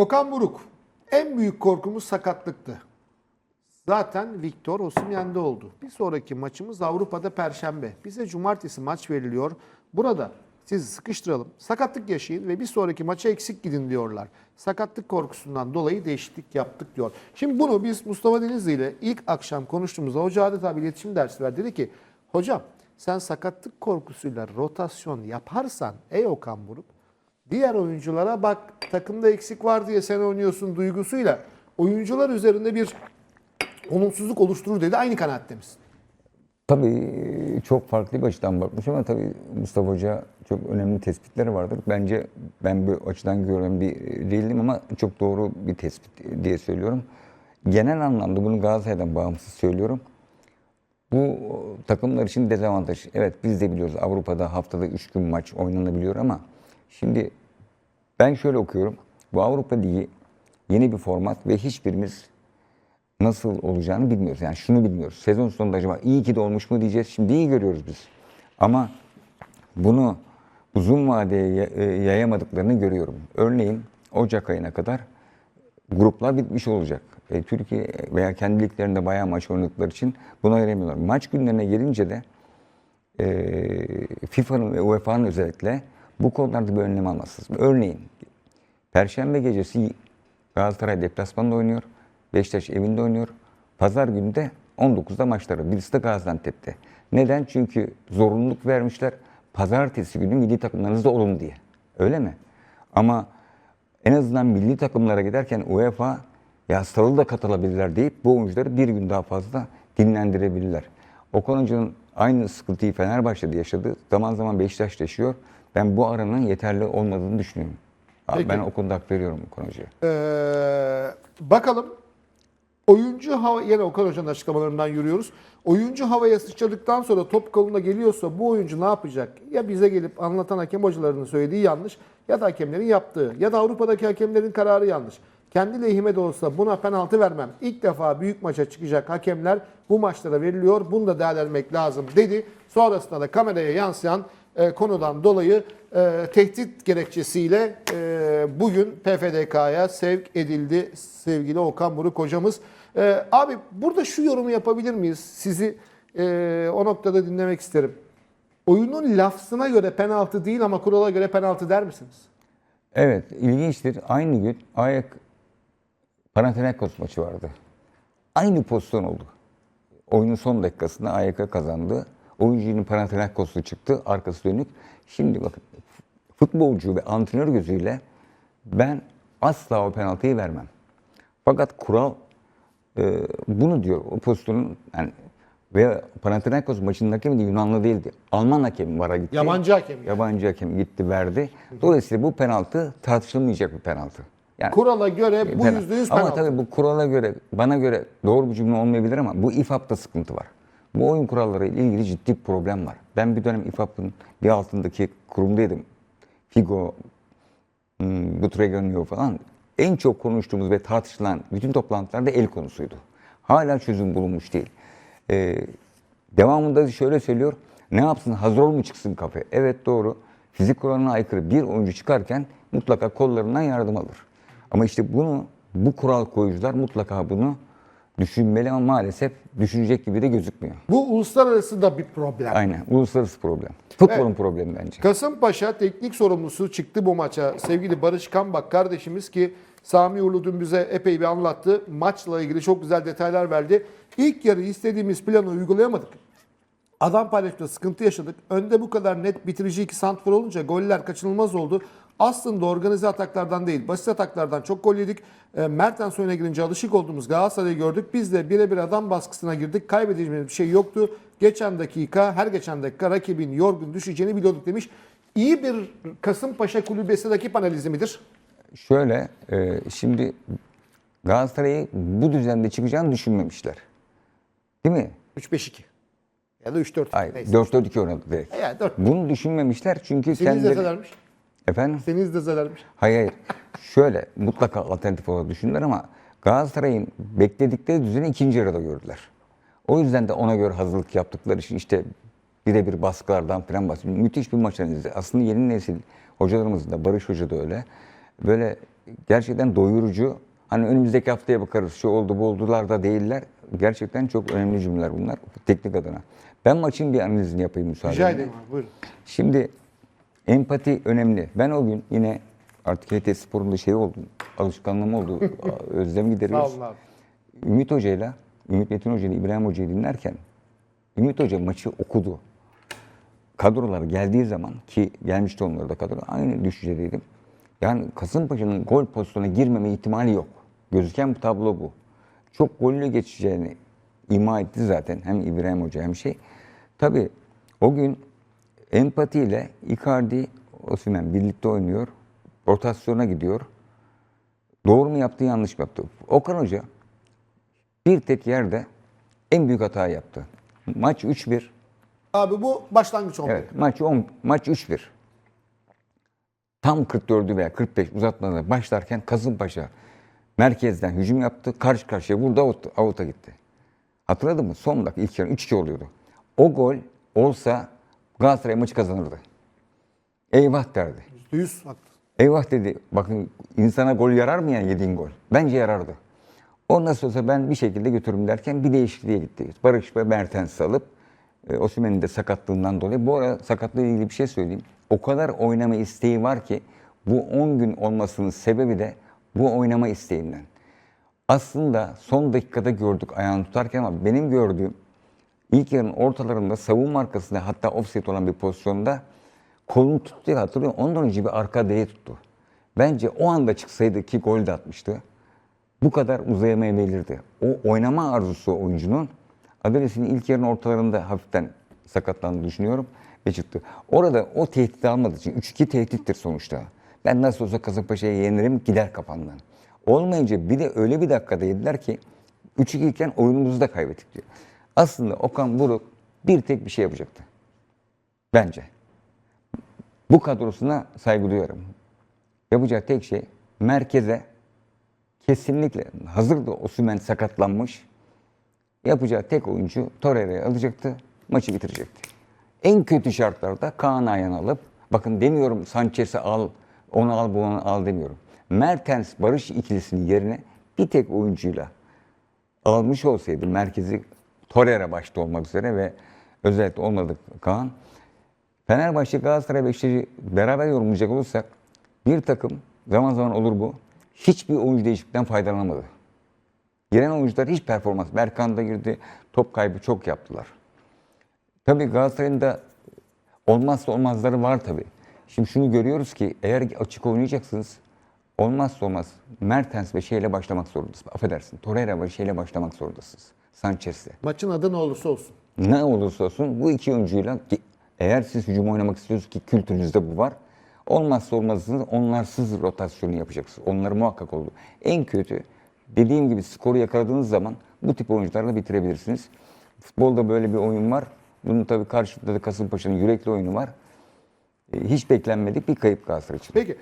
Okan Buruk. En büyük korkumuz sakatlıktı. Zaten Victor Osimhen'de oldu. Bir sonraki maçımız Avrupa'da Perşembe. Bize cumartesi maç veriliyor. Burada sizi sıkıştıralım. Sakatlık yaşayın ve bir sonraki maça eksik gidin diyorlar. Sakatlık korkusundan dolayı değişiklik yaptık diyor. Şimdi bunu biz Mustafa Denizli ile ilk akşam konuştuğumuzda Hoca Adet abi iletişim dersi verdi. Dedi ki hocam sen sakatlık korkusuyla rotasyon yaparsan ey Okan Buruk Diğer oyunculara bak takımda eksik var diye sen oynuyorsun duygusuyla oyuncular üzerinde bir olumsuzluk oluşturur dedi. Aynı kanaatte? Tabii çok farklı bir açıdan bakmış ama tabii Mustafa Hoca çok önemli tespitleri vardır. Bence ben bu açıdan gören bir değilim ama çok doğru bir tespit diye söylüyorum. Genel anlamda bunu Galatasaray'dan bağımsız söylüyorum. Bu takımlar için dezavantaj. Evet biz de biliyoruz Avrupa'da haftada 3 gün maç oynanabiliyor ama şimdi ben şöyle okuyorum. Bu Avrupa Ligi yeni bir format ve hiçbirimiz nasıl olacağını bilmiyoruz. Yani şunu bilmiyoruz. Sezon sonunda acaba iyi ki de olmuş mu diyeceğiz. Şimdi iyi görüyoruz biz. Ama bunu uzun vadeye e, yayamadıklarını görüyorum. Örneğin Ocak ayına kadar gruplar bitmiş olacak. E, Türkiye veya kendi liglerinde bayağı maç oynadıkları için buna ayıramıyorlar. Maç günlerine gelince de e, FIFA'nın ve UEFA'nın özellikle bu konularda bir önlem alması. Örneğin Perşembe gecesi Galatasaray deplasmanda oynuyor. Beşiktaş evinde oynuyor. Pazar günü de 19'da maçları. Birisi de Gaziantep'te. Neden? Çünkü zorunluluk vermişler. Pazartesi günü milli takımlarınızda olun diye. Öyle mi? Ama en azından milli takımlara giderken UEFA ya salı da katılabilirler deyip bu oyuncuları bir gün daha fazla dinlendirebilirler. Okan Hoca'nın aynı sıkıntıyı Fenerbahçe'de yaşadı. Zaman zaman Beşiktaş yaşıyor. Ben bu aranın yeterli olmadığını düşünüyorum. Peki. Ben o konuda hak veriyorum Okan Hoca'ya. Ee, bakalım oyuncu hava yine Okan Hoca'nın açıklamalarından yürüyoruz. Oyuncu havaya sıçradıktan sonra top koluna geliyorsa bu oyuncu ne yapacak? Ya bize gelip anlatan hakem hocalarının söylediği yanlış ya da hakemlerin yaptığı ya da Avrupa'daki hakemlerin kararı yanlış. Kendi lehime de olsa buna penaltı vermem. İlk defa büyük maça çıkacak hakemler bu maçlara veriliyor. Bunu da değerlendirmek lazım dedi. Sonrasında da kameraya yansıyan e, konudan dolayı e, tehdit gerekçesiyle e, bugün PFDK'ya sevk edildi sevgili Okan Buruk hocamız. E, abi burada şu yorumu yapabilir miyiz? Sizi e, o noktada dinlemek isterim. Oyunun lafzına göre penaltı değil ama kurala göre penaltı der misiniz? Evet, ilginçtir. Aynı gün Ayak Panathinaikos maçı vardı. Aynı pozisyon oldu. Oyunun son dakikasında Ayak'a kazandı. Oyuncunun Panathinaikos'u çıktı, arkası dönük. Şimdi bakın, futbolcu ve antrenör gözüyle ben asla o penaltıyı vermem. Fakat kural e, bunu diyor, o pozisyonun yani ve Panathinaikos maçının hakemi de Yunanlı değildi. Alman hakemi vara gitti. Yabancı hakem yani. Yabancı hakem gitti verdi. Dolayısıyla bu penaltı tartışılmayacak bir penaltı. Yani Kurala göre bu penaltı. yüzde yüz Ama penaltı. tabii bu kurala göre, bana göre doğru bir cümle olmayabilir ama bu İFAP'ta sıkıntı var. Bu oyun kuralları ile ilgili ciddi bir problem var. Ben bir dönem İFAP'ın bir altındaki kurumdaydım. Figo, hmm, Butreganio falan. En çok konuştuğumuz ve tartışılan bütün toplantılarda el konusuydu. Hala çözüm bulunmuş değil. Ee, devamında şöyle söylüyor. Ne yapsın hazır mu çıksın kafe? Evet doğru. Fizik kuralına aykırı bir oyuncu çıkarken mutlaka kollarından yardım alır. Ama işte bunu bu kural koyucular mutlaka bunu düşünmeli ama maalesef düşünecek gibi de gözükmüyor. Bu uluslararası da bir problem. Aynen. Uluslararası problem. Futbolun Evet. problemi bence. Kasımpaşa teknik sorumlusu çıktı bu maça. Sevgili Barış Kambak kardeşimiz ki Sami Uğurlu dün bize epey bir anlattı. Maçla ilgili çok güzel detaylar verdi. İlk yarı istediğimiz planı uygulayamadık. Adam paylaşımda sıkıntı yaşadık. Önde bu kadar net bitirici iki santfor olunca goller kaçınılmaz oldu. Aslında organize ataklardan değil, basit ataklardan çok gol yedik. E, Mertens oyuna girince alışık olduğumuz Galatasaray'ı gördük. Biz de birebir adam baskısına girdik. Kaybedeceğimiz bir şey yoktu. Geçen dakika, her geçen dakika rakibin yorgun düşeceğini biliyorduk demiş. İyi bir Kasımpaşa kulübesi rakip analizi midir? Şöyle, e, şimdi Galatasaray'ı bu düzende çıkacağını düşünmemişler. Değil mi? 3-5-2 ya da 3-4. Hayır, Neyse. 4-4-2 oynadı direkt. Ya 4. Bunu düşünmemişler çünkü kendileri... Efendim? Seni izleselermiş. Hayır, hayır. Şöyle, mutlaka alternatif olarak düşündüler ama Galatasaray'ın bekledikleri düzeni ikinci yarıda gördüler. O yüzden de ona göre hazırlık yaptıkları için işte birebir baskılardan falan bahsediyor. Müthiş bir maç analizi. Aslında yeni nesil hocalarımız da, Barış Hoca da öyle. Böyle gerçekten doyurucu. Hani önümüzdeki haftaya bakarız. Şu oldu bu oldular da değiller. Gerçekten çok önemli cümleler bunlar teknik adına. Ben maçın bir analizini yapayım müsaade Rica ederim buyurun. Şimdi empati önemli. Ben o gün yine artık HT Spor'un da şey oldu, alışkanlığım oldu. Özlem Sağ gideriyoruz. olun abi. Ümit Hoca'yla, Ümit Metin Hoca ile İbrahim Hoca'yı dinlerken Ümit Hoca maçı okudu. Kadrolar geldiği zaman ki gelmişti onları da kadro aynı düşüncedeydim. Yani Kasımpaşa'nın gol pozisyonuna girmeme ihtimali yok. Gözüken bu tablo bu. Çok gollü geçeceğini ima etti zaten hem İbrahim Hoca hem şey. Tabii o gün empatiyle Icardi, Osimhen birlikte oynuyor. Rotasyona gidiyor. Doğru mu yaptı, yanlış mı yaptı? Okan Hoca bir tek yerde en büyük hata yaptı. Maç 3-1. Abi bu başlangıç oldu. Evet, maç 10 maç 3-1. Tam 44'ü veya 45 uzatmada başlarken Kasımpaşa merkezden hücum yaptı. Karşı karşıya vurdu, out'a gitti. Hatırladın mı? Son dakika ilk yarı 3-2 oluyordu. O gol olsa Galatasaray maçı kazanırdı. Eyvah derdi. %100 haklı. Eyvah dedi. Bakın insana gol yarar mı ya yediğin gol? Bence yarardı. O nasıl olsa ben bir şekilde götürürüm derken bir değişikliğe gitti. Barış ve Mertens alıp e, Osimhen'in de sakatlığından dolayı. Bu arada sakatlığı ilgili bir şey söyleyeyim. O kadar oynama isteği var ki bu 10 gün olmasının sebebi de bu oynama isteğinden. Aslında son dakikada gördük ayağını tutarken ama benim gördüğüm ilk yarının ortalarında savunma arkasında hatta offset olan bir pozisyonda kolunu tuttu ya hatırlıyor musun? Ondan önce bir arka direğe tuttu. Bence o anda çıksaydı ki gol de atmıştı. Bu kadar uzayamayabilirdi. O oynama arzusu oyuncunun Adales'in ilk yarının ortalarında hafiften sakatlandığını düşünüyorum ve çıktı. Orada o tehdit almadığı için 3-2 tehdittir sonuçta. Ben nasıl olsa Kasımpaşa'ya yenirim gider kafandan. Olmayınca bir de öyle bir dakikada yediler ki 3-2 iken oyunumuzu da kaybettik diyor. Aslında Okan Buruk bir tek bir şey yapacaktı. Bence. Bu kadrosuna saygı duyuyorum. Yapacağı tek şey merkeze kesinlikle hazırda Osimhen sakatlanmış. Yapacağı tek oyuncu Torreira'yı alacaktı, maçı bitirecekti. En kötü şartlarda Kaan Ayhan alıp, bakın demiyorum Sanchez'i al, onu al, bunu al demiyorum. Mertens Barış ikilisinin yerine bir tek oyuncuyla almış olsaydı merkezi Torreira başta olmak üzere ve özellikle olmadı Kaan. Fenerbahçe, Galatasaray, Beşiktaş'ı beraber yorumlayacak olursak bir takım zaman zaman olur bu. Hiçbir oyuncu değişiklikten faydalanamadı. Giren oyuncular hiç performans. Berkan da girdi. Top kaybı çok yaptılar. Tabii Galatasaray'ın da olmazsa olmazları var tabii. Şimdi şunu görüyoruz ki eğer açık oynayacaksınız olmazsa olmaz Mertens ve şeyle başlamak zorundasınız. Affedersin. Torreira ve şeyle başlamak zorundasınız. Sanchez'le. Maçın adı ne olursa olsun. Ne olursa olsun bu iki oyuncuyla eğer siz hücum oynamak istiyorsunuz ki kültürünüzde bu var. Olmazsa olmazınız onlarsız rotasyonu yapacaksınız. Onları muhakkak oldu. En kötü dediğim gibi skoru yakaladığınız zaman bu tip oyuncularla bitirebilirsiniz. Futbolda böyle bir oyun var. Bunun tabii karşılıklı da Kasımpaşa'nın yürekli oyunu var. E, Hiç beklenmedik bir kayıp Galatasaray için. Peki.